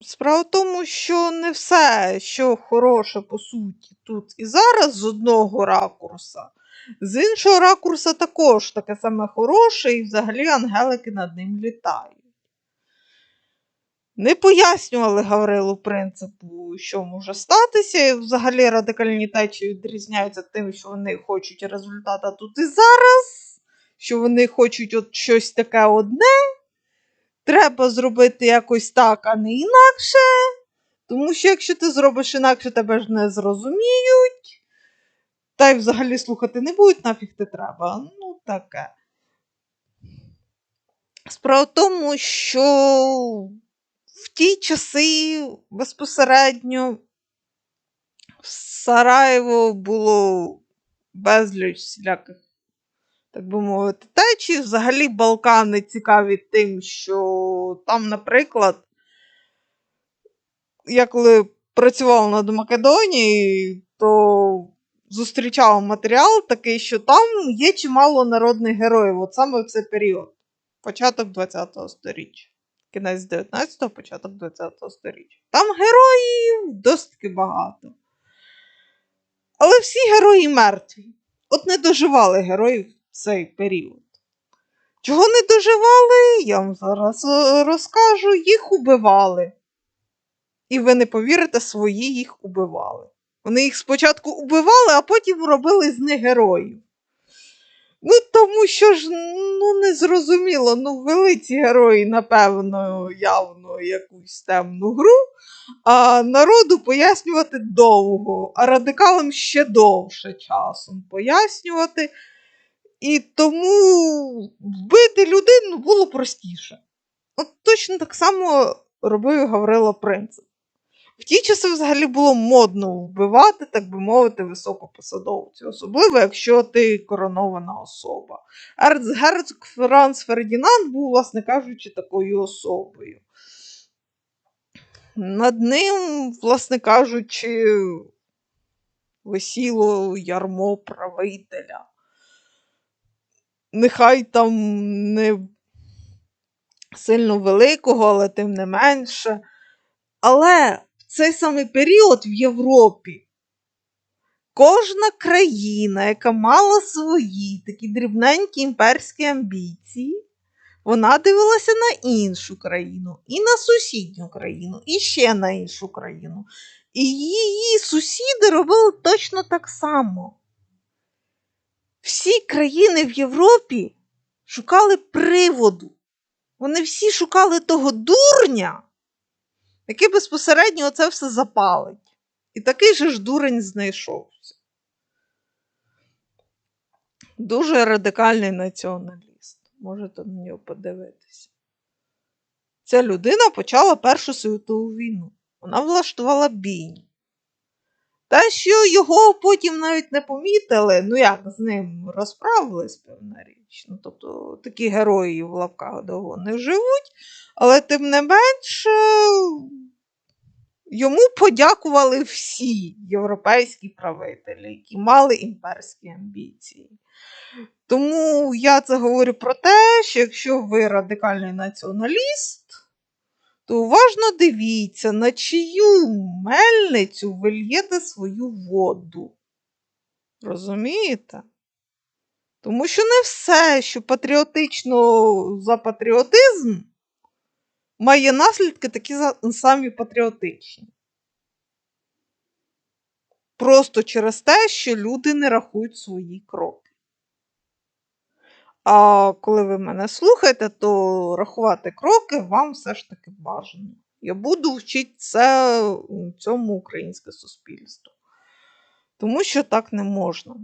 Справа в тому, що не все, що хороше по суті, тут і зараз з одного ракурса, з іншого ракурса також таке саме хороше, і взагалі ангелики над ним літають. Не пояснювали Гаврилу принципу, що може статися, і взагалі радикальні течії відрізняються тим, що вони хочуть результата тут і зараз, що вони хочуть от щось таке одне. Треба зробити якось так, а не інакше. Тому що якщо ти зробиш інакше, тебе ж не зрозуміють. Та й взагалі слухати не будуть, нафіг ти треба. Ну, таке. Справа в тому, що в ті часи безпосередньо в Сараєво було безліч всіляких, так би мовити, течій. Взагалі Балкани цікаві тим, що там, наприклад, я коли працювала над Македонією, то зустрічала матеріал такий, що там є чимало народних героїв, от саме в цей період, початок ХХ століття. Кінець 19-го, початок 20-го століття. Там героїв досить багато. Але всі герої мертві. От не доживали героїв цей період. Чого не доживали, я вам зараз е, розкажу. Їх убивали. І ви не повірите, свої їх убивали. Вони їх спочатку убивали, а потім робили з них героїв. Ну, тому що ж, ну, не зрозуміло, ну, ввели ці герої, напевно, явно якусь темну гру, а народу пояснювати довго, а радикалам ще довше часом пояснювати. І тому вбити людину було простіше. От точно так само робив Гаврила Принцип. В ті часи взагалі було модно вбивати, так би мовити, високопосадовців, особливо якщо ти коронована особа. Ерцгерцог Франц Фердінанд був, власне кажучи, такою особою. Над ним, власне кажучи, висіло ярмо правителя. Нехай там не сильно великого, але тим не менше. Але в цей самий період в Європі кожна країна, яка мала свої такі дрібненькі імперські амбіції, вона дивилася на іншу країну, і на сусідню країну, і ще на іншу країну. І її сусіди робили точно так само. Всі країни в Європі шукали приводу. Вони всі шукали того дурня, який безпосередньо оце все запалить. І такий же ж дурень знайшовся. Дуже радикальний націоналіст. Можете на нього подивитися. Ця людина почала Першу світову війну. Вона влаштувала бійню. Те, що його потім навіть не помітили, ну як з ним розправились, певна річ. Ну, тобто такі герої в лавках довго не живуть, але тим не менше йому подякували всі європейські правителі, які мали імперські амбіції. Тому я це говорю про те, що якщо ви радикальний націоналіст, то уважно дивіться, на чию мельницю ви л'єте свою воду. Розумієте? Тому що не все, що патріотично за патріотизм, має наслідки такі самі патріотичні. Просто через те, що люди не рахують свої кроки. А коли ви мене слухаєте, то рахувати кроки вам все ж таки бажано. Я буду вчити це цьому українське суспільство. Тому що так не можна.